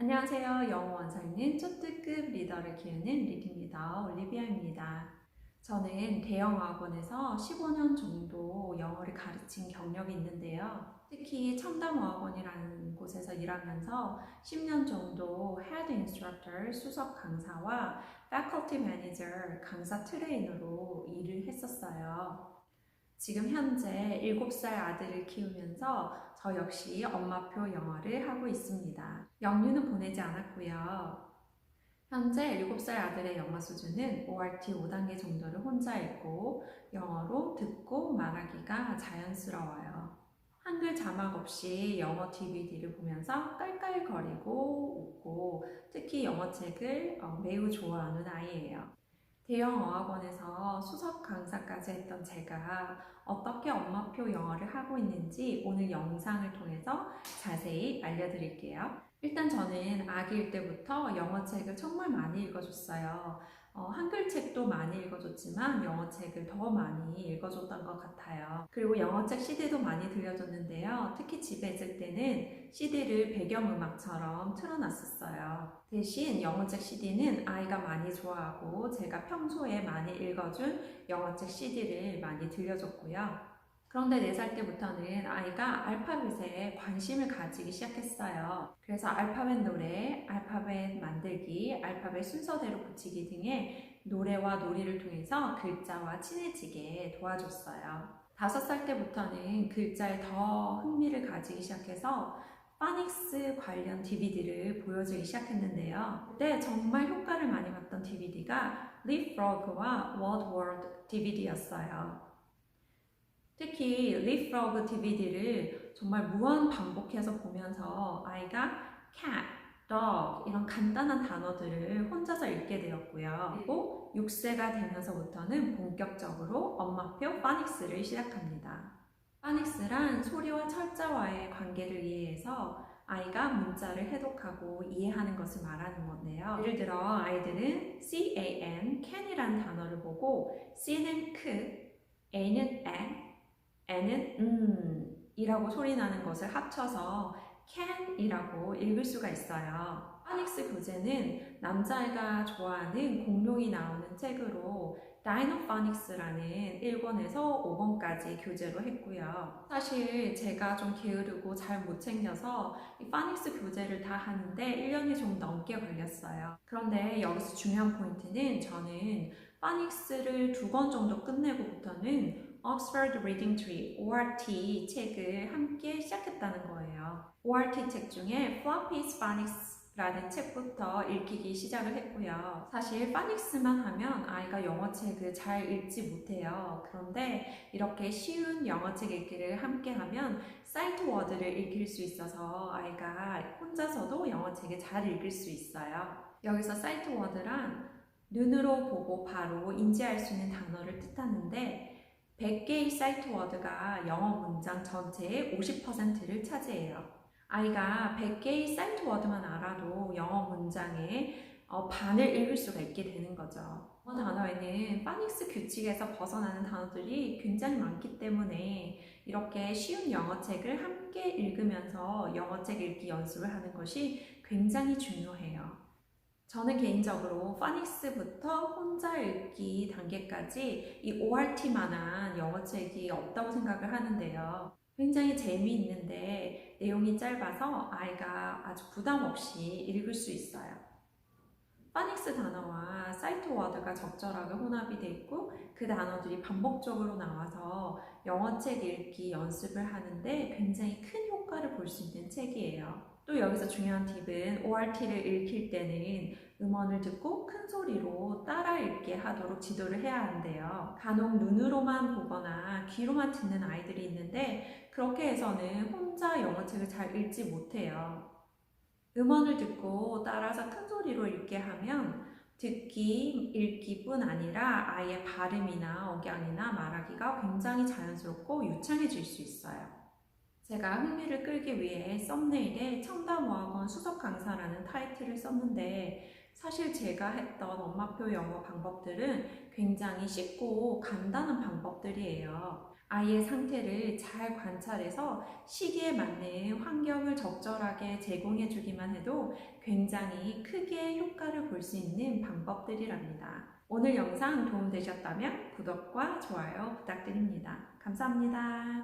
안녕하세요. 영어 원서있는 초특급 리더를 키우는 리디입니다. 올리비아입니다. 저는 대형 어학원에서 15년 정도 영어를 가르친 경력이 있는데요. 특히 첨단 어학원이라는 곳에서 일하면서 10년 정도 Head Instructor 수석 강사와 Faculty Manager 강사 트레이너로 일을 했었어요. 지금 현재 7살 아들을 키우면서 저 역시 엄마표 영어를 하고 있습니다. 영유는 보내지 않았고요. 현재 7살 아들의 영어 수준은 ORT 5단계 정도를 혼자 읽고 영어로 듣고 말하기가 자연스러워요. 한글 자막 없이 영어 DVD를 보면서 깔깔거리고 웃고 특히 영어 책을 어, 매우 좋아하는 아이예요. 대형 어학원에서 수석 강사까지 했던 제가 어떻게 엄마표 영어를 하고 있는지 오늘 영상을 통해서 자세히 알려드릴게요. 일단 저는 아기일 때부터 영어책을 정말 많이 읽어줬어요. 어, 한글책도 많이 읽어줬지만 영어책을 더 많이 읽어줬던 것 같아요. 그리고 영어책 CD도 많이 들려줬는데요. 특히 집에 있을 때는 CD를 배경음악처럼 틀어놨었어요. 대신 영어책 CD는 아이가 많이 좋아하고 제가 평소에 많이 읽어준 영어책 CD를 많이 들려줬고요. 그런데 4살 때부터는 아이가 알파벳에 관심을 가지기 시작했어요. 그래서 알파벳 노래, 알파벳 만들기, 알파벳 순서대로 붙이기 등의 노래와 놀이를 통해서 글자와 친해지게 도와줬어요. 5살 때부터는 글자에 더 흥미를 가지기 시작해서 파닉스 관련 DVD를 보여주기 시작했는데요. 그때 정말 효과를 많이 봤던 DVD가 Leapfrog와 Word World DVD였어요. 특히 리프로그 DVD를 정말 무한 반복해서 보면서 아이가 cat, dog 이런 간단한 단어들을 혼자서 읽게 되었고요. 그리고 6세가 되면서부터는 본격적으로 엄마표 파닉스를 시작합니다. 파닉스란 소리와 철자와의 관계를 이해해서 아이가 문자를 해독하고 이해하는 것을 말하는 건데요. 예를 들어 아이들은 can, can이라는 단어를 보고 c는 크, a는 에, n은 음 이라고 소리 나는 것을 합쳐서 can이라고 읽을 수가 있어요. 파닉스 교재는 남자애가 좋아하는 공룡이 나오는 책으로 다이노파닉스라는 1권에서 5권까지 교재로 했고요. 사실 제가 좀 게으르고 잘 못 챙겨서 이 파닉스 교재를 다 하는데 1년이 좀 넘게 걸렸어요. 그런데 여기서 중요한 포인트는 저는 파닉스를 두 권 정도 끝내고부터는 Oxford Reading Tree (ORT) 책을 함께 시작했다는 거예요. ORT 책 중에 Floppy Phonics라는 책부터 읽기 시작을 했고요. 사실 파닉스만 하면 아이가 영어책을 잘 읽지 못해요. 그런데 이렇게 쉬운 영어책 읽기를 함께 하면 사이트 워드를 읽힐 수 있어서 아이가 혼자서도 영어책을 잘 읽을 수 있어요. 여기서 사이트 워드란 눈으로 보고 바로 인지할 수 있는 단어를 뜻하는데 100개의 사이트 워드가 영어 문장 전체의 50%를 차지해요. 아이가 100개의 사이트 워드만 알아도 영어 문장의 어, 반을 읽을 수가 있게 되는 거죠. 이 단어에는 파닉스 규칙에서 벗어나는 단어들이 굉장히 많기 때문에 이렇게 쉬운 영어책을 함께 읽으면서 영어책 읽기 연습을 하는 것이 굉장히 중요해요. 저는 개인적으로 파닉스부터 혼자 읽기 단계까지 이 ORT만한 영어책이 없다고 생각을 하는데요. 굉장히 재미있는데 내용이 짧아서 아이가 아주 부담 없이 읽을 수 있어요. 파닉스 단어와 사이트 워드가 적절하게 혼합이 되어 있고 그 단어들이 반복적으로 나와서 영어책 읽기 연습을 하는데 굉장히 큰 효과를 볼 수 있는 책이에요. 또 여기서 중요한 팁은 ORT를 읽힐 때는 음원을 듣고 큰 소리로 따라 읽게 하도록 지도를 해야 하는데요. 간혹 눈으로만 보거나 귀로만 듣는 아이들이 있는데 그렇게 해서는 혼자 영어책을 잘 읽지 못해요. 음원을 듣고 따라서 큰 소리로 읽게 하면 듣기, 읽기뿐 아니라 아이의 발음이나 억양이나 말하기가 굉장히 자연스럽고 유창해질 수 있어요. 제가 흥미를 끌기 위해 썸네일에 첨단어학원 수석 강사라는 타이틀을 썼는데 사실 제가 했던 엄마표 영어 방법들은 굉장히 쉽고 간단한 방법들이에요. 아이의 상태를 잘 관찰해서 시기에 맞는 환경을 적절하게 제공해 주기만 해도 굉장히 크게 효과를 볼 수 있는 방법들이랍니다. 오늘 영상 도움되셨다면 구독과 좋아요 부탁드립니다. 감사합니다.